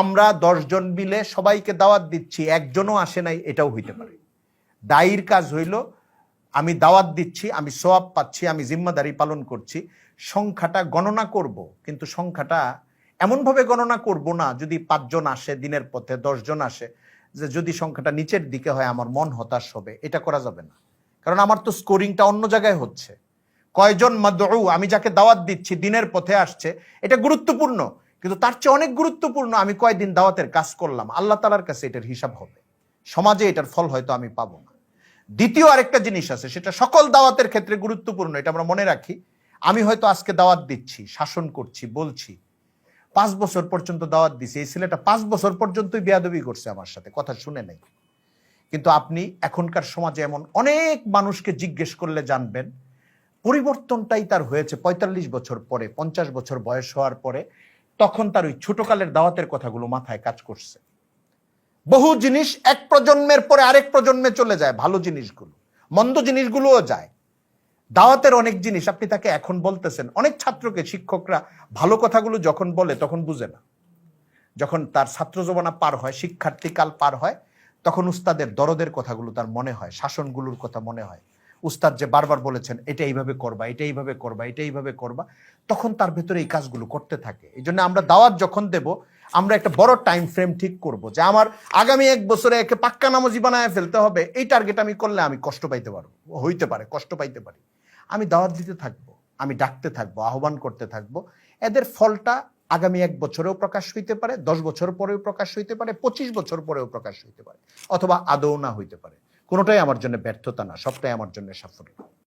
আমরা দশজন মিলে সবাইকে দাওয়াত দিচ্ছি, একজনও আসে নাই, এটাও হইতে পারে। দায়ীর কাজ হইল, আমি দাওয়াত দিচ্ছি, আমি সোয়াব পাচ্ছি, আমি জিম্মাদারি পালন করছি, সংখ্যাটা গণনা করব, কিন্তু সংখ্যাটা এমনভাবে গণনা করব না, যদি পাঁচজন আসে দিনের পথে, দশজন আসে, যে যদি সংখ্যাটা নিচের দিকে হয়, আমার মন হতাশ হবে, এটা করা যাবে না। কারণ আমার তো স্কোরিংটা অন্য জায়গায় হচ্ছে। কয়জন মাদউ আমি যাকে দাওয়াত দিচ্ছি, দিনের পথে আসছে, এটা গুরুত্বপূর্ণ। কিন্তু তার চেয়ে অনেক গুরুত্বপূর্ণ আমি কয়দিন দাওয়াতের কাজ করলাম। আল্লাহ তালার কাছে এটার হিসাব হবে। সমাজে এটার ফল হয়তো আমি পাবো না। দ্বিতীয় আরেকটা জিনিস আছে, সেটা সকল দাওয়াতের ক্ষেত্রে গুরুত্বপূর্ণ, এটা আমরা মনে রাখি। আমি হয়তো আজকে দাওয়াত দিচ্ছি, শাসন করছি, বলছি। পাঁচ বছর পর্যন্ত দাওয়াত দিছি, এই ছেলেটা পাঁচ বছর পর্যন্তই বেয়াদবি করছে আমার সাথে, কথা শুনে নাই। কিন্তু আপনি এখনকার সমাজে এমন অনেক মানুষকে জিজ্ঞেস করলে জানবেন, পরিবর্তনটাই তার হয়েছে পঁয়তাল্লিশ বছর পরে, পঞ্চাশ বছর বয়স হওয়ার পরে তখন তার ওই ছোটকালের দাওয়াতের কথাগুলো মাথায় কাজ করছে। বহু জিনিস এক প্রজন্মের পরে আরেক প্রজন্মে চলে যায়, ভালো জিনিসগুলো, মন্দ জিনিসগুলোও যায়। দাওয়াতের অনেক জিনিস আপনি তাকে এখন বলতেছেন, অনেক ছাত্রকে, শিক্ষকরা ভালো কথাগুলো যখন বলে তখন বুঝে না। যখন তার ছাত্র জমানা পার হয় শিক্ষার্থীকাল পার হয়, তখন উস্তাদের দরদের কথাগুলো তার মনে হয়, শাসনগুলোর কথা মনে হয়। উস্তাদ যে বারবার বলেছেন, এটা এইভাবে করবা, এটা এইভাবে করবা, এটা এইভাবে করবা, তখন তার ভেতরে এই কাজগুলো করতে থাকে। এই জন্য আমরা দাওয়াত যখন দেব, আমরা একটা বড় টাইম ফ্রেম ঠিক করব যে আমার আগামী এক বছরে একে পাক্কা নামাজি বানায় ফেলতে হবে, এই টার্গেট আমি করলে আমি কষ্ট পাইতে পারব, হইতে পারে, কষ্ট পাইতে পারি। আমি দাওয়াত দিতে থাকব, আমি ডাকতে থাকব, আহ্বান করতে থাকব। এদের ফলটা আগামী এক বছরেও প্রকাশ হইতে পারে, দশ বছর পরেও প্রকাশ হইতে পারে, পঁচিশ বছর পরেও প্রকাশ হইতে পারে, অথবা আদৌ না হইতে পারে। কোনোটাই আমার জন্য ব্যর্থতা না সবটাই আমার জন্য সাফল্য।